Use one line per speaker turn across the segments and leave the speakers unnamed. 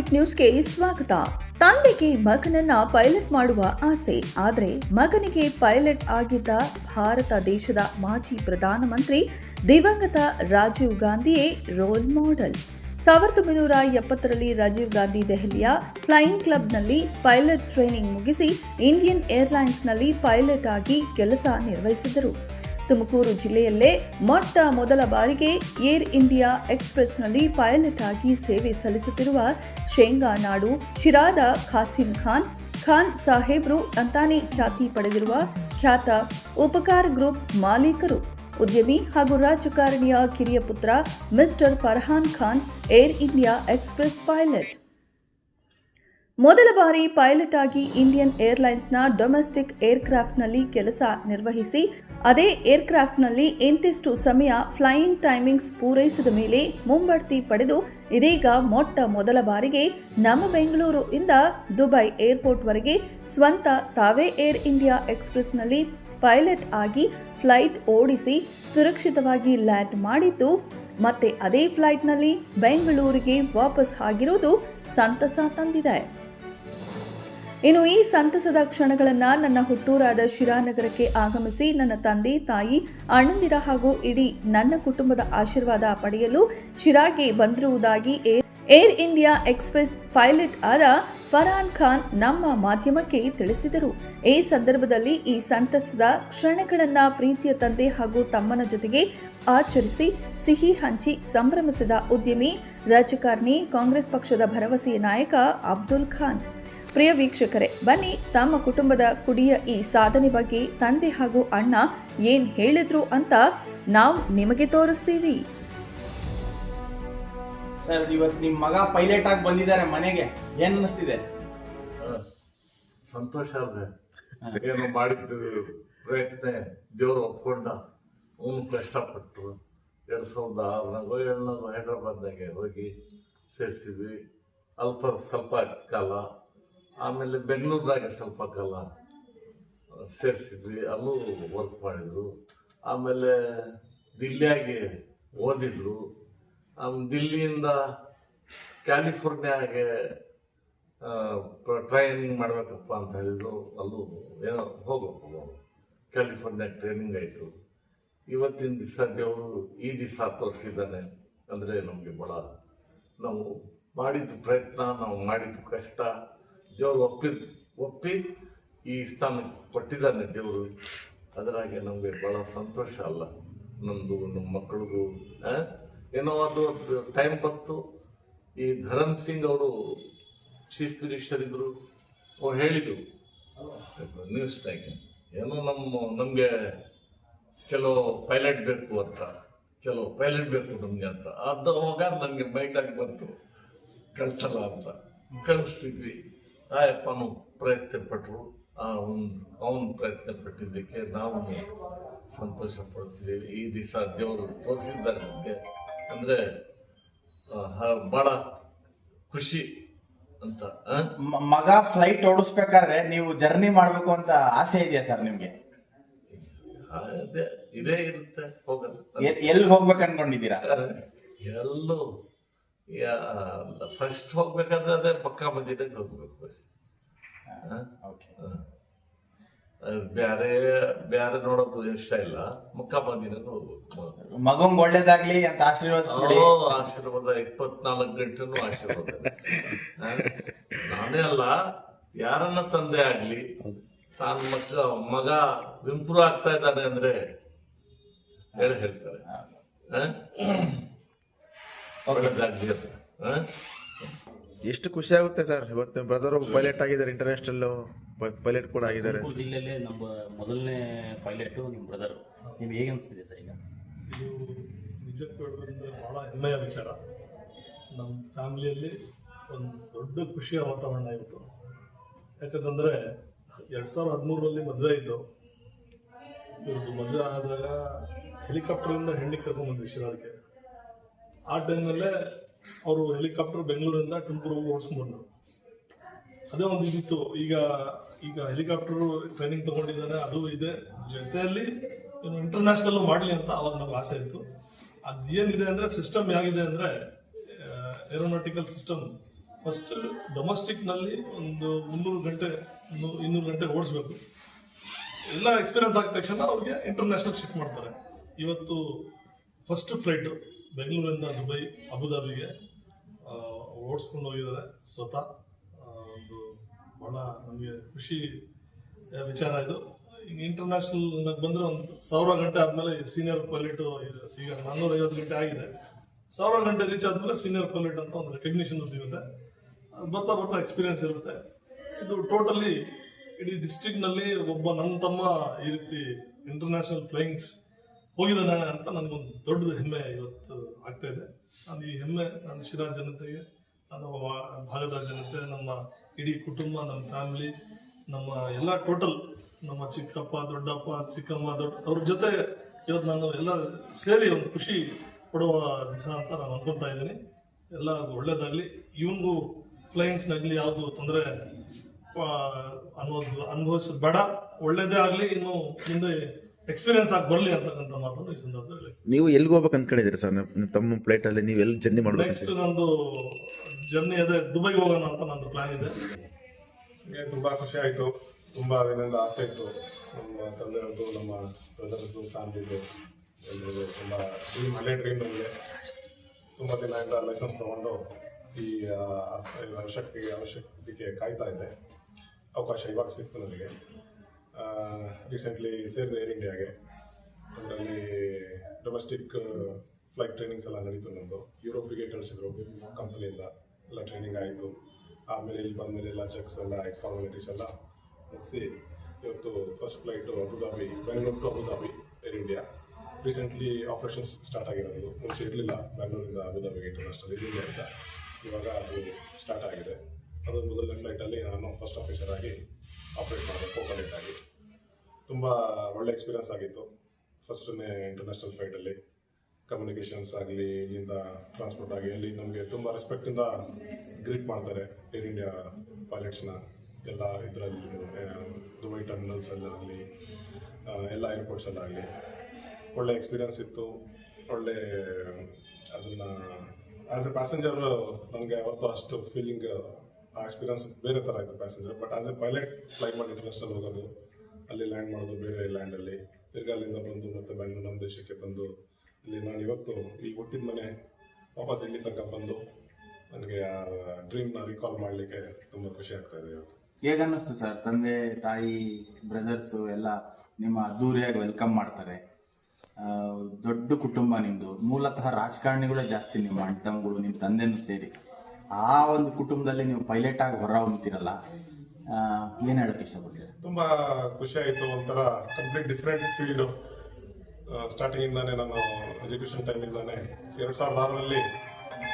Public ನ್ಯೂಸ್ಗೆ ಸ್ವಾಗತ. ತಂದೆಗೆ ಮಗನನ್ನ ಪೈಲಟ್ ಮಾಡುವ ಆಸೆ. ಆದರೆ ಮಗನಿಗೆ ಪೈಲಟ್ ಆಗಿದ್ದ ಭಾರತ ದೇಶದ ಮಾಜಿ ಪ್ರಧಾನಮಂತ್ರಿ ದಿವಂಗತ ರಾಜೀವ್ ಗಾಂಧಿಯೇ ರೋಲ್ ಮಾಡೆಲ್ ಸಾವಿರದ ಒಂಬೈನೂರ ಎಪ್ಪತ್ತರಲ್ಲಿ ರಾಜೀವ್ ಗಾಂಧಿ ದೆಹಲಿಯ ಫ್ಲೈಯಿಂಗ್ ಕ್ಲಬ್ನಲ್ಲಿ ಪೈಲಟ್ ಟ್ರೈನಿಂಗ್ ಮುಗಿಸಿ ಇಂಡಿಯನ್ ಏರ್ಲೈನ್ಸ್ನಲ್ಲಿ ಪೈಲಟ್ ಆಗಿ ಕೆಲಸ ನಿರ್ವಹಿಸಿದರು. ತುಮಕೂರು ಜಿಲ್ಲೆಯಲ್ಲೇ ಮೊಟ್ಟ ಮೊದಲ ಬಾರಿಗೆ ಏರ್ ಇಂಡಿಯಾ ಎಕ್ಸ್ಪ್ರೆಸ್ನಲ್ಲಿ ಪೈಲಟ್ ಆಗಿ ಸೇವೆ ಸಲ್ಲಿಸುತ್ತಿರುವ ಶೇಂಗಾ ನಾಡು ಶಿರಾದ ಖಾಸಿಂ ಖಾನ್ ಖಾನ್ ಸಾಹೇಬ್ರು ಅಂತಾನೆ ಖ್ಯಾತಿ ಪಡೆದಿರುವ ಖ್ಯಾತ ಉಪಕಾರ ಗ್ರೂಪ್ ಮಾಲೀಕರು. ಉದ್ಯಮಿ ಹಾಗೂ ರಾಜಕಾರಣಿಯ ಕಿರಿಯ ಪುತ್ರ mister Farhan Khan, air India express pilot. ಮೊದಲ ಬಾರಿ ಪೈಲಟ್ ಆಗಿ ಇಂಡಿಯನ್ ಏರ್ಲೈನ್ಸ್ನ ಡೊಮೆಸ್ಟಿಕ್ ಏರ್ಕ್ರಾಫ್ಟ್ನಲ್ಲಿ ಕೆಲಸ ನಿರ್ವಹಿಸಿ ಅದೇ ಏರ್ಕ್ರಾಫ್ಟ್ನಲ್ಲಿ ಎಂತಿಷ್ಟು ಸಮಯ ಫ್ಲೈಯಿಂಗ್ ಟೈಮಿಂಗ್ಸ್ ಪೂರೈಸಿದ ಮೇಲೆ ಮುಂಬಡ್ತಿ ಪಡೆದು ಇದೀಗ ಮೊಟ್ಟ ಮೊದಲ ಬಾರಿಗೆ ನಮ್ಮ ಬೆಂಗಳೂರು ಇಂದ ದುಬೈ ಏರ್ಪೋರ್ಟ್ವರೆಗೆ ಸ್ವಂತ ತಾವೇ ಏರ್ ಇಂಡಿಯಾ ಎಕ್ಸ್ಪ್ರೆಸ್ನಲ್ಲಿ ಪೈಲಟ್ ಆಗಿ ಫ್ಲೈಟ್ ಓಡಿಸಿ ಸುರಕ್ಷಿತವಾಗಿ ಲ್ಯಾಂಡ್ ಮಾಡಿದ್ದು, ಮತ್ತೆ ಅದೇ ಫ್ಲೈಟ್ನಲ್ಲಿ ಬೆಂಗಳೂರಿಗೆ ವಾಪಸ್ ಆಗಿರುವುದು ಸಂತಸ ತಂದಿದೆ. ಇನ್ನು ಈ ಸಂತಸದ ಕ್ಷಣಗಳನ್ನು ನನ್ನ ಹುಟ್ಟೂರಾದ ಶಿರಾನಗರಕ್ಕೆ ಆಗಮಿಸಿ ನನ್ನ ತಂದೆ, ತಾಯಿ, ಅಣ್ಣಂದಿರ ಹಾಗೂ ಇಡೀ ನನ್ನ ಕುಟುಂಬದ ಆಶೀರ್ವಾದ ಪಡೆಯಲು ಶಿರಾಗೆ ಬಂದಿರುವುದಾಗಿ air air India express pilot ಆದ ಫರಾನ್ ಖಾನ್ ನಮ್ಮ ಮಾಧ್ಯಮಕ್ಕೆ ತಿಳಿಸಿದರು. ಈ ಸಂದರ್ಭದಲ್ಲಿ ಈ ಸಂತಸದ ಕ್ಷಣಗಳನ್ನ ಪ್ರೀತಿಯ ತಂದೆ ಹಾಗೂ ತಮ್ಮನ ಜೊತೆಗೆ ಆಚರಿಸಿ ಸಿಹಿ ಹಂಚಿ ಸಂಭ್ರಮಿಸಿದ ಉದ್ಯಮಿ, ರಾಜಕಾರಣಿ, ಕಾಂಗ್ರೆಸ್ ಪಕ್ಷದ ಭರವಸೆಯ ನಾಯಕ ಅಬ್ದುಲ್ ಖಾನ್. ಪ್ರಿಯ ವೀಕ್ಷಕರೇ ಬನ್ನಿ ತಮ್ಮ ಕುಟುಂಬದ ಕುಡಿಯ ಈ ಸಾಧನೆ ಬಗ್ಗೆ ತಂದೆ ಹಾಗೂ ಅಣ್ಣ ಏನ್ ಹೇಳಿದ್ರು ಅಂತ ನಾವು ನಿಮಗೆ ತೋರಿಸ್ತೀವಿ.
ಸರ್ ಇವತ್ತು ನಿಮ್ ಮಗ ಪೈಲಟ್ ಆಗಿ ಬಂದಿದ್ದಾರೆ ಮನೆಗೆ. ಏನ್ ಅನಿಸ್ತಿದೆ?
ಸಂತೋಷ ಅಲ್ವೇ ಏನು ಮಾಡಿದ್ದು ಪ್ರಯತ್ನ ದೇವರು ಒಪ್ಕೊಂಡ. ಅವನು ಕಷ್ಟಪಟ್ಟು ಎರಡು ಸಾವಿರದ ಆರನಾಗ ಏಳ್ನಾಗ ಹೈದ್ರಾಬಾದ್ನಾಗೆ ಹೋಗಿ ಸೇರಿಸಿದ್ವಿ. ಅಲ್ಪ ಸ್ವಲ್ಪ ಕಾಲ ಆಮೇಲೆ ಬೆಂಗಳೂರಿನಾಗೆ ಸ್ವಲ್ಪ ಕಾಲ ಸೇರಿಸಿದ್ವಿ. ಅಲ್ಲೂ ವರ್ಕ್ ಮಾಡಿದ್ರು. ಆಮೇಲೆ ದಿಲ್ಲಿಯಾಗೆ ಓದಿದ್ರು. ದಿಲ್ಲಿಯಿಂದ ಕ್ಯಾಲಿಫೋರ್ನಿಯಾಗೆ ಟ್ರೈನಿಂಗ್ ಮಾಡಬೇಕಪ್ಪ ಅಂತ ಹೇಳಿದ್ರು. ಅಲ್ಲೂ ಏನೋ ಹೋಗಬೇಕು ಕ್ಯಾಲಿಫೋರ್ನಿಯಾ ಟ್ರೈನಿಂಗ್ ಆಯಿತು. ಇವತ್ತಿನ ದಿವಸ ದೇವರು ಈ ದಿವಸ ತೋರಿಸಿದ್ದಾನೆ ಅಂದರೆ ನಮಗೆ ಭಾಳ ನಾವು ಮಾಡಿದ ಪ್ರಯತ್ನ, ನಾವು ಮಾಡಿದ ಕಷ್ಟ. ದೇವರು ಒಪ್ಪಿ ಒಪ್ಪಿ ಈ ಸ್ಥಾನ ಕೊಟ್ಟಿದ್ದಾನೆ ದೇವರು. ಅದರಾಗೆ ನಮಗೆ ಭಾಳ ಸಂತೋಷ ಅಲ್ಲ. ನಮ್ಮದು ನಮ್ಮ ಮಕ್ಕಳಿಗೂ ಏನೋ ಅದು ಟೈಮ್ ಬಂತು. ಈ ಧರಮ್ ಸಿಂಗ್ ಅವರು ಚೀಫ್ ಮಿನಿಸ್ಟರ್ ಇದ್ರು. ಅವ್ರು ನ್ಯೂಸ್ ನ್ಯೂಸ್ನಾಗೆ ಏನೋ ನಮ್ಮ, ನಮಗೆ ಕೆಲವು ಪೈಲಟ್ ಬೇಕು ಅಂತ. ಕೆಲವು ಪೈಲಟ್ ಬೇಕು ನಮಗೆ ಅಂತ. ಅದು ಅವಾಗ ನನಗೆ ಮೈಂಡಾಗಿ ಬಂತು. ಕಳಿಸಲ್ಲ ಅಂತ. ಕಳಿಸ್ತಿದ್ವಿ. ಆಯಪ್ಪನು ಪ್ರಯತ್ನ ಪಟ್ಟರು ಅವನು ಪ್ರಯತ್ನ ಪಟ್ಟಿದ್ದಕ್ಕೆ ನಾವು ಸಂತೋಷ ಪಡ್ತಿದ್ದೀವಿ ಈ ದಿವಸ ದೇವರು ತೋರಿಸಿದ್ದಾರೆ ನಮಗೆ. ಅಂದರೆ ಭಾಳ ಖುಷಿ ಅಂತ
ಮಗ ಫ್ಲೈಟ್ ಓಡಿಸ್ಬೇಕಾದ್ರೆ ನೀವು ಜರ್ನಿ ಮಾಡಬೇಕು ಅಂತ ಆಸೆ ಇದೆಯಾ ಸರ್ ನಿಮಗೆ?
ಅದೇ ಇದೇ ಇರುತ್ತೆ ಹೋಗಲ್ಲ.
ಎಲ್ಲಿ ಹೋಗ್ಬೇಕು ಅನ್ಕೊಂಡಿದ್ದೀರಾ?
ಎಲ್ಲೂ ಫಸ್ಟ್ ಹೋಗ್ಬೇಕಂದ್ರೆ ಅದೇ ಪಕ್ಕ ಮದಿನಾಗ ಹೋಗ್ಬೇಕು ಫಸ್ಟ್ ಬ್ಯಾರೆ ಬ್ಯಾರೆ ನೋಡೋದು ಇಷ್ಟ ಇಲ್ಲ. ಮುಖ ಮದಿನಾಗ ಹೋಗ್ಬೇಕು
ಮಗಂಗ್ ಒಳ್ಳೇದಾಗ್ಲಿ ಅಂತ
ಆಶೀರ್ವಾದ ಆಶೀರ್ವಾದ ಇಪ್ಪತ್ನಾಲ್ಕು ಗಂಟೆನೂ ಆಶೀರ್ವಾದ? ನಾನೇ ಅಲ್ಲ ಯಾರನ್ನ ತಂದೆ ಆಗ್ಲಿ ತಾನ ಮಕ್ಕ ಮಗ ಇಂಪ್ರೂವ್ ಆಗ್ತಾ ಇದ್ದಾನೆ ಅಂದ್ರೆ ಹೇಳಿ ಹೇಳ್ತಾರೆ ಆ? ಒಳ್ಳೆದಾಗ್ಲಿ ಅಂತ ಆ?
ಎಷ್ಟು ಖುಷಿ ಆಗುತ್ತೆ ಸರ್? ಇವತ್ತು ಬ್ರದರ್ ಪೈಲಟ್ ಆಗಿದ್ದಾರೆ ಇಂಟರ್ನ್ಯಾಷನಲ್ ಪೈಲಟ್ ಕೂಡ ಆಗಿದ್ದಾರೆ.
ಜಿಲ್ಲೆಯಲ್ಲೇ ನಮ್ಮ ಮೊದಲನೇ ಪೈಲಟು ನಿಮ್ಮ ಬ್ರದರ್ ನಿಮ್ಗೆ ಹೇಗೆ ಅನಿಸ್ತಿದೆ ಸರ್ ಈಗ?
ಇದು ನಿಜಕ್ಕೂ ಹೇಳೋದ್ರಿಂದ ಭಾಳ ಹೆಮ್ಮೆಯ ವಿಚಾರ. ನಮ್ಮ ಫ್ಯಾಮಿಲಿಯಲ್ಲಿ ಒಂದು ದೊಡ್ಡ ಖುಷಿಯ ವಾತಾವರಣ ಇವತ್ತು ಯಾಕಂತಂದರೆ ಎರಡು ಸಾವಿರದ ಹದಿಮೂರರಲ್ಲಿ ಮದುವೆ ಇದ್ದು ಇವ್ರದ್ದು ಮದುವೆ ಆದಾಗ ಹೆಲಿಕಾಪ್ಟರಿಂದ ಹೆಣ್ಣಿಗೆ ಕರ್ಕೊಂಡ್ಬಂದ್ವಿ ಶಿರಾದಕ್ಕೆ ಆ ಟೈಮಲ್ಲೇ ಅವರು ಹೆಲಿಕಾಪ್ಟರ್ ಬೆಂಗಳೂರಿಂದ ತುಮಕೂರು ಓಡಿಸ್ಕೊಂಡ್ರು. ಅದೇ ಒಂದು ಇದಿತ್ತು. ಈಗ ಈಗ ಹೆಲಿಕಾಪ್ಟರ್ ಟ್ರೈನಿಂಗ್ ತಗೊಂಡಿದ್ದಾರೆ, ಅದು ಇದೆ. ಜೊತೆಯಲ್ಲಿ ಇನ್ನು ಇಂಟರ್ನ್ಯಾಷನಲ್ ಮಾಡಲಿ ಅಂತ ಅವಾಗ ನಮ್ಗೆ ಆಸೆ ಇತ್ತು. ಅದೇನಿದೆ ಅಂದ್ರೆ ಸಿಸ್ಟಮ್ ಹೇಗಿದೆ ಅಂದ್ರೆ ಏರೋನಾಟಿಕಲ್ ಸಿಸ್ಟಮ್ ಫಸ್ಟ್ ಡೊಮೆಸ್ಟಿಕ್ನಲ್ಲಿ ಒಂದು ಮುನ್ನೂರು ಗಂಟೆ ಇನ್ನೂ- ಇನ್ನೂರು ಗಂಟೆ ಓಡಿಸ್ಬೇಕು. ಎಲ್ಲ ಎಕ್ಸ್ಪೀರಿಯನ್ಸ್ ಆಗಿದ ತಕ್ಷಣ ಅವ್ರಿಗೆ ಇಂಟರ್ನ್ಯಾಷನಲ್ ಶಿಫ್ಟ್ ಮಾಡ್ತಾರೆ. ಇವತ್ತು ಫಸ್ಟ್ ಫ್ಲೈಟು ಬೆಂಗಳೂರಿಂದ ದುಬೈ, ಅಬುದಾಬಿಗೆ ಓಡಿಸ್ಕೊಂಡು ಹೋಗಿದ್ದಾರೆ. ಸ್ವತಃ ಒಂದು ಭಾಳ ನಮಗೆ ಖುಷಿ ವಿಚಾರ ಇದು. ಇಂಟರ್ನ್ಯಾಷನಲ್ ಬಂದರೆ ಒಂದು ಸಾವಿರ ಗಂಟೆ ಆದಮೇಲೆ ಸೀನಿಯರ್ ಪೈಲಟ್ ಈಗ ನಾನ್ನೂರ ಐವತ್ತು ಗಂಟೆ ಆಗಿದೆ. ಸಾವಿರ ಗಂಟೆ ರೀಚ್ ಆದಮೇಲೆ ಸೀನಿಯರ್ ಪೈಲಟ್ ಅಂತ ಒಂದು ರೆಕಗ್ನಿಷನ್ ಸಿಗುತ್ತೆ. ಬರ್ತಾ ಬರ್ತಾ ಎಕ್ಸ್ಪೀರಿಯನ್ಸ್ ಇರುತ್ತೆ. ಇದು ಟೋಟಲಿ ಇಡೀ ಡಿಸ್ಟ್ರಿಕ್ಟ್ನಲ್ಲಿ ಒಬ್ಬ ನನ್ನ ತಮ್ಮ ಈ ರೀತಿ ಇಂಟರ್ನ್ಯಾಷನಲ್ ಫ್ಲೈಯಿಂಗ್ಸ್ ಹೋಗಿದ್ದಾನೆ ಅಂತ ನನಗೊಂದು ದೊಡ್ಡ ಹೆಮ್ಮೆ ಇವತ್ತು ಆಗ್ತಾ ಇದೆ. ನಾನು ಈ ಹೆಮ್ಮೆ ನನ್ನ ಶಿರಾ ಜನತೆಗೆ ನನ್ನ ಭಾಗದ ಜನತೆ, ನಮ್ಮ ಇಡೀ ಕುಟುಂಬ, ನಮ್ಮ ಫ್ಯಾಮಿಲಿ, ನಮ್ಮ ಎಲ್ಲ ಟೋಟಲ್, ನಮ್ಮ ಚಿಕ್ಕಪ್ಪ, ದೊಡ್ಡಪ್ಪ, ಚಿಕ್ಕಮ್ಮ, ದೊಡ್ಡ ಅವ್ರ ಜೊತೆ ಇವತ್ತು ನಾನು ಎಲ್ಲ ಸೇರಿ ಒಂದು ಖುಷಿ ಕೊಡುವ ದಿವಸ ಅಂತ ನಾನು ಅನ್ಕೊತಾ ಇದ್ದೀನಿ. ಎಲ್ಲ ಒಳ್ಳೇದಾಗಲಿ. ಇವನಿಗೂ ಫ್ಲೈಯಿಂಗ್ಸ್ನಾಗಲಿ ಯಾವುದು ತೊಂದರೆ ಅನ್ನೋದು ಅನುಭವಿಸೋದು ಬೇಡ ಒಳ್ಳೇದೇ ಆಗಲಿ. ಇನ್ನು ಮುಂದೆ ಎಕ್ಸ್ಪೀರಿಯನ್ಸ್ ಆಗಿ ಬರಲಿ ಅಂತಕ್ಕಂಥ ಮಾತನ್ನು ಈ ಸಂದರ್ಭದಲ್ಲಿ
ನೀವು ಎಲ್ಲಿಗೆ ಹೋಗ್ಬೇಕು ಅನ್ಕೊಂಡಿದ್ದೀರಿ ಸರ್? ನಿಮ್ಮ ತಮ್ಮ ಪ್ಲೇಟಲ್ಲಿ ಅಲ್ಲಿ ನೀವು ಎಲ್ಲಿ ಜರ್ನಿ ಮಾಡಿ
ನೆಕ್ಸ್ಟ್ ನಂದು ಜರ್ನಿ ಅದೇ ದುಬೈಗೆ ಹೋಗೋಣ ಅಂತ ನಂದು ಪ್ಲಾನ್ ಇದೆ.
ನನಗೆ ತುಂಬಾ ಖುಷಿ ಆಯಿತು. ತುಂಬಾ ಅದರಿಂದ ಆಸೆ ಇತ್ತು. ನಮ್ಮ ತಂದೆಯವ್ರದ್ದು ನಮ್ಮ ಬ್ರದರ್ಸ್ದು ಫ್ಯಾಮಿಲಿದು ಎಲ್ಲರಿಗೂ ತುಂಬ ಡ್ರೀಮ್ ಹಳೆ ಡ್ರೀಮ್ ನಮಗೆ ತುಂಬ ದಿನದಿಂದ ಲೈಸೆನ್ಸ್ ತೊಗೊಂಡು ಈ ಆ, ಆಸ- ಅವಶ್ಯಕತೆಗೆ ಅವಶ್ಯಕತೆಗೆ ಕಾಯ್ತಾ ಇದೆ ಅವಕಾಶ ಇವಾಗ ಸಿಕ್ತು ನನಗೆ. ರೀಸೆಂಟ್ಲಿ ಸೇರಿದೆ ಏರ್ ಇಂಡಿಯಾಗೆ ಅದರಲ್ಲಿ ಡೊಮೆಸ್ಟಿಕ್ ಫ್ಲೈಟ್ ಟ್ರೈನಿಂಗ್ಸ್ ಎಲ್ಲ ನಡೀತು ನಮ್ಮದು ಯುರೋಪಿಗೆ ಕಳಿಸಿದ್ರು ಕಂಪ್ನಿಯಿಂದ ಎಲ್ಲ ಟ್ರೈನಿಂಗ್ ಆಯಿತು. ಆಮೇಲೆ ಇಲ್ಲಿ ಬಂದಮೇಲೆ ಎಲ್ಲ ಚೆಕ್ಸ್ ಎಲ್ಲ ಫಾರ್ಮಾಲಿಟೀಸ್ ಎಲ್ಲ ಮುಗಿಸಿ ಇವತ್ತು first flight Abu Dhabi Bengaluru to Abu Dhabi air India recently operations start ಆಗಿರೋದು. ಮುಂಚೆ ಇರಲಿಲ್ಲ ಬೆಂಗಳೂರಿಂದ ಅಬುದಾಬಿಗೆ ಇಂಟರ್ನ್ಯಾಷನಲ್ ಏರ್ ಇಂಡಿಯಾ ಅಂತ ಇವಾಗ ಅದು ಸ್ಟಾರ್ಟ್ ಆಗಿದೆ. ಅದು ಮೊದಲನೇ ಫ್ಲೈಟಲ್ಲಿ ನಾನು ಫಸ್ಟ್ ಆಫೀಸರ್ ಆಗಿ ಆಪ್ರೇಟ್ ಮಾಡಬೇಕು ಕೋ ಆಗಿ. ತುಂಬ ಒಳ್ಳೆ ಎಕ್ಸ್ಪೀರಿಯನ್ಸ್ ಆಗಿತ್ತು. ಫಸ್ಟನೇ ಇಂಟರ್ನ್ಯಾಷನಲ್ ಫ್ಲೈಟಲ್ಲಿ ಕಮ್ಯುನಿಕೇಷನ್ಸ್ ಆಗಲಿ, ಇಲ್ಲಿಂದ ಟ್ರಾನ್ಸ್ಪೋರ್ಟ್ ಆಗಲಿ, ಅಲ್ಲಿ ನಮಗೆ ತುಂಬ ರೆಸ್ಪೆಕ್ಟಿಂದ ಗ್ರೀಟ್ ಮಾಡ್ತಾರೆ ಏರ್ ಇಂಡಿಯಾ ಪೈಲಟ್ಸ್ನ ಎಲ್ಲ ಇದರಲ್ಲಿ ದುಬೈ ಟರ್ಮಿನಲ್ಸಲ್ಲಾಗಲಿ ಎಲ್ಲ ಏರ್ಪೋರ್ಟ್ಸಲ್ಲಾಗಲಿ ಒಳ್ಳೆ ಎಕ್ಸ್ಪೀರಿಯನ್ಸ್ ಇತ್ತು. ಒಳ್ಳೆ, ಅದನ್ನು ಆ್ಯಸ್ ಎ ಪ್ಯಾಸೆಂಜರ್ ನನಗೆ ಯಾವತ್ತೂ ಅಷ್ಟು ಫೀಲಿಂಗ್ ಆ ಎಕ್ಸ್ಪೀರಿಯನ್ಸ್ ಬೇರೆ ಥರ ಇತ್ತು passenger but as a pilot fly ಮಾಡಿ ಇಂಟರ್ನ್ಯಾಷನಲ್ ಹೋಗೋದು ಅಲ್ಲಿ ಲ್ಯಾಂಡ್ ಮಾಡೋದು ಬೇರೆ ಲ್ಯಾಂಡಲ್ಲಿ ತಿರ್ಗಾ ಅಲ್ಲಿಂದ ಬಂದು ಮತ್ತೆ ಬೆಂಗಳೂರು ನಮ್ಮ ದೇಶಕ್ಕೆ ಬಂದು ಇಲ್ಲಿ ನಾನು ಇವತ್ತು ಈ ಹುಟ್ಟಿದ ಮನೆ ವಾಪಸ್ ಇಲ್ಲಿ ತನಕ ಬಂದು ನನಗೆ ಆ ಡ್ರೀಮ್ನ ರಿಕಾಲ್ ಮಾಡಲಿಕ್ಕೆ ತುಂಬ ಖುಷಿ ಆಗ್ತಾ ಇದೆ ಇವತ್ತು.
ಹೇಗನ್ನಿಸ್ತು ಸರ್ ತಂದೆ, ತಾಯಿ ಬ್ರದರ್ಸು ಎಲ್ಲ ನಿಮ್ಮ ಅದ್ದೂರಿಯಾಗಿ ವೆಲ್ಕಮ್ ಮಾಡ್ತಾರೆ. ದೊಡ್ಡ ಕುಟುಂಬ ನಿಮ್ಮದು ಮೂಲತಃ ರಾಜಕಾರಣಿಗಳೇ ಜಾಸ್ತಿ ನಿಮ್ಮ ಅಣ್ಣ ತಮ್ಮಗಳು ನಿಮ್ಮ ತಂದೆನೂ ಸೇರಿ. ಆ ಒಂದು ಕುಟುಂಬದಲ್ಲಿ ನೀವು ಪೈಲಟ್ ಆಗಿ ಹೊರ ಹೊಮ್ತೀರಲ್ಲ. ಏನು ಹೇಳಕ್ಕೆ ಇಷ್ಟಪಡ್ತೀರಾ?
ತುಂಬ ಖುಷಿ ಆಯಿತು, ಒಂಥರ ಕಂಪ್ಲೀಟ್ ಡಿಫ್ರೆಂಟ್ ಫೀಲ್ಡು ಸ್ಟಾರ್ಟಿಂಗಿಂದಾನೇ ನಾನು ಎಜುಕೇಷನ್ ಟೈಮಿಂದಾನೇ ಎರಡು ಸಾವಿರದ ಆರರಲ್ಲಿ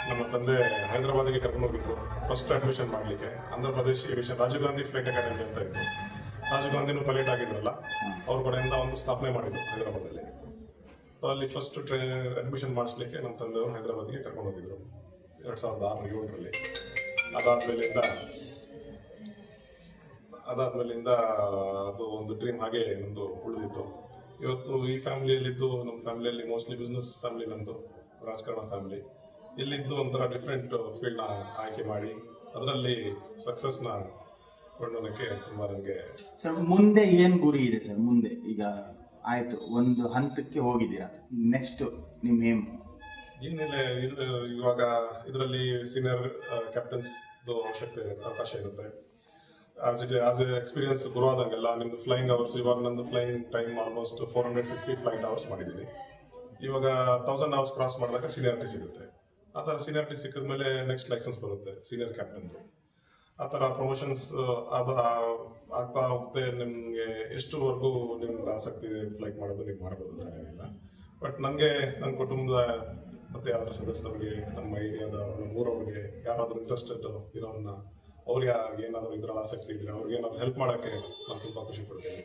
ನಮ್ಮ ತಂದೆ ಹೈದರಾಬಾದಿಗೆ ಕರ್ಕೊಂಡು ಹೋಗಿದ್ರು ಫಸ್ಟ್ ಅಡ್ಮಿಷನ್ ಮಾಡಲಿಕ್ಕೆ. Andhra Pradesh aviation Rajiv Gandhi flight academy ಅಂತ ಇತ್ತು. ರಾಜೀವ್ ಗಾಂಧಿನೂ ಪಲೇಟ್ ಆಗಿದ್ರಲ್ಲ, ಅವ್ರ ಕಡೆಯಿಂದ ಒಂದು ಸ್ಥಾಪನೆ ಮಾಡಿದ್ರು ಹೈದರಾಬಾದಲ್ಲಿ ಅಲ್ಲಿ ಫಸ್ಟ್ ಟ್ರೈ ಅಡ್ಮಿಷನ್ ಮಾಡಿಸ್ಲಿಕ್ಕೆ ನಮ್ಮ ತಂದೆಯವರು ಹೈದರಾಬಾದಿಗೆ ಕರ್ಕೊಂಡು ಹೋಗಿದ್ರು, ಎರಡು ಸಾವಿರದ ಆರು ಏಳರಲ್ಲಿ. ಅದಾದ್ಮೇಲಿಂದ ಅದಾದ್ಮೇಲಿಂದ ಅದು ಒಂದು ಡ್ರೀಮ್ ಹಾಗೆ ನಮ್ಮದು ಉಳಿದಿತ್ತು. ಇವತ್ತು ಈ ಫ್ಯಾಮಿಲಿಯಲ್ಲಿದ್ದು ನಮ್ಮ ಫ್ಯಾಮಿಲಿಯಲ್ಲಿ ಮೋಸ್ಟ್ಲಿ ಬಿಸ್ನೆಸ್ ಫ್ಯಾಮಿಲಿ ನಮ್ಮದು ರಾಜಕಾರಣ ಫ್ಯಾಮಿಲಿ ಇಲ್ಲಿದ್ದು ಒಂಥರ ಡಿಫ್ರೆಂಟ್ ಫೀಲ್ಡ್ನ ಆಯ್ಕೆ ಮಾಡಿ ಅದರಲ್ಲಿ ಸಕ್ಸಸ್ನ ಕೊಂಡೋದಕ್ಕೆ ತುಂಬ ನನಗೆ
ಸರ್ ಮುಂದೆ ಏನು ಗುರಿ ಇದೆ ಸರ್ ಮುಂದೆ ಈಗ ಆಯಿತು ಒಂದು ಹಂತಕ್ಕೆ ಹೋಗಿದ್ದೀರಾ? ನೆಕ್ಸ್ಟ್ ನಿಮ್ಮ ಏಮ್
ಏನಿಲ್ಲ ಇದು ಇವಾಗ ಇದರಲ್ಲಿ ಸೀನಿಯರ್ ಕ್ಯಾಪ್ಟನ್ಸ್ ಅವಶ್ಯಕತೆ ಇರುತ್ತೆ ಅವಕಾಶ ಇರುತ್ತೆ. ಆಸ್ ಇಟ್ ಆಸ್ ಎಕ್ಸ್ಪೀರಿಯನ್ಸ್ ಗುರುವಾದಂಗೆಲ್ಲ ನಿಮ್ದು ಫ್ಲೈಯಿಂಗ್ ಅವರ್ಸ್ ಇವಾಗ ನಂದು flying time almost four hundred fifty flight hours ಮಾಡಿದ್ದೀನಿ ಇವಾಗ ತೌಸಂಡ್ ಅವರ್ಸ್ ಕ್ರಾಸ್ ಮಾಡಿದಾಗ ಸೀನಿಯಾರಿಟಿ ಸಿಗುತ್ತೆ. ಆ ಥರ ಸೀನಿಯಾರಿಟಿ ಸಿಕ್ಕಿದ ಮೇಲೆ ನೆಕ್ಸ್ಟ್ ಲೈಸೆನ್ಸ್ ಬರುತ್ತೆ ಸೀನಿಯರ್ ಕ್ಯಾಪ್ಟನ್ದು ಆ ಥರ ಪ್ರಮೋಷನ್ಸ್ ಅದು ಆಗ್ತಾ ಹೋಗುತ್ತೆ, ನಿಮಗೆ ಎಷ್ಟುವರೆಗೂ ನಿಮ್ಗೆ ಆಸಕ್ತಿ ಫ್ಲೈಟ್ ಮಾಡೋದು, ನೀವು ಮಾಡ್ಬೋದು ಏನಿಲ್ಲ. ಬಟ್ ನನಗೆ ನನ್ನ ಕುಟುಂಬದ, ಮತ್ತೆ ಅದರ ಸದಸ್ಯರಿಗೆ, ನಮ್ಮ ಏರಿಯಾದ, ನಮ್ಮ ಊರವ್ರಿಗೆ ಯಾರಾದರೂ ಇಂಟ್ರೆಸ್ಟೆಡ್ ಇರೋರನ್ನ ಅವ್ರಿಗೆ ಏನಾದರೂ ಇದ್ರಲ್ಲಿ ಆಸಕ್ತಿ ಇದ್ರೆ ಅವ್ರಿಗೆ ಏನಾದರೂ ಹೆಲ್ಪ್ ಮಾಡೋಕ್ಕೆ ನಾನು ತುಂಬ ಖುಷಿ ಪಡ್ತೀನಿ.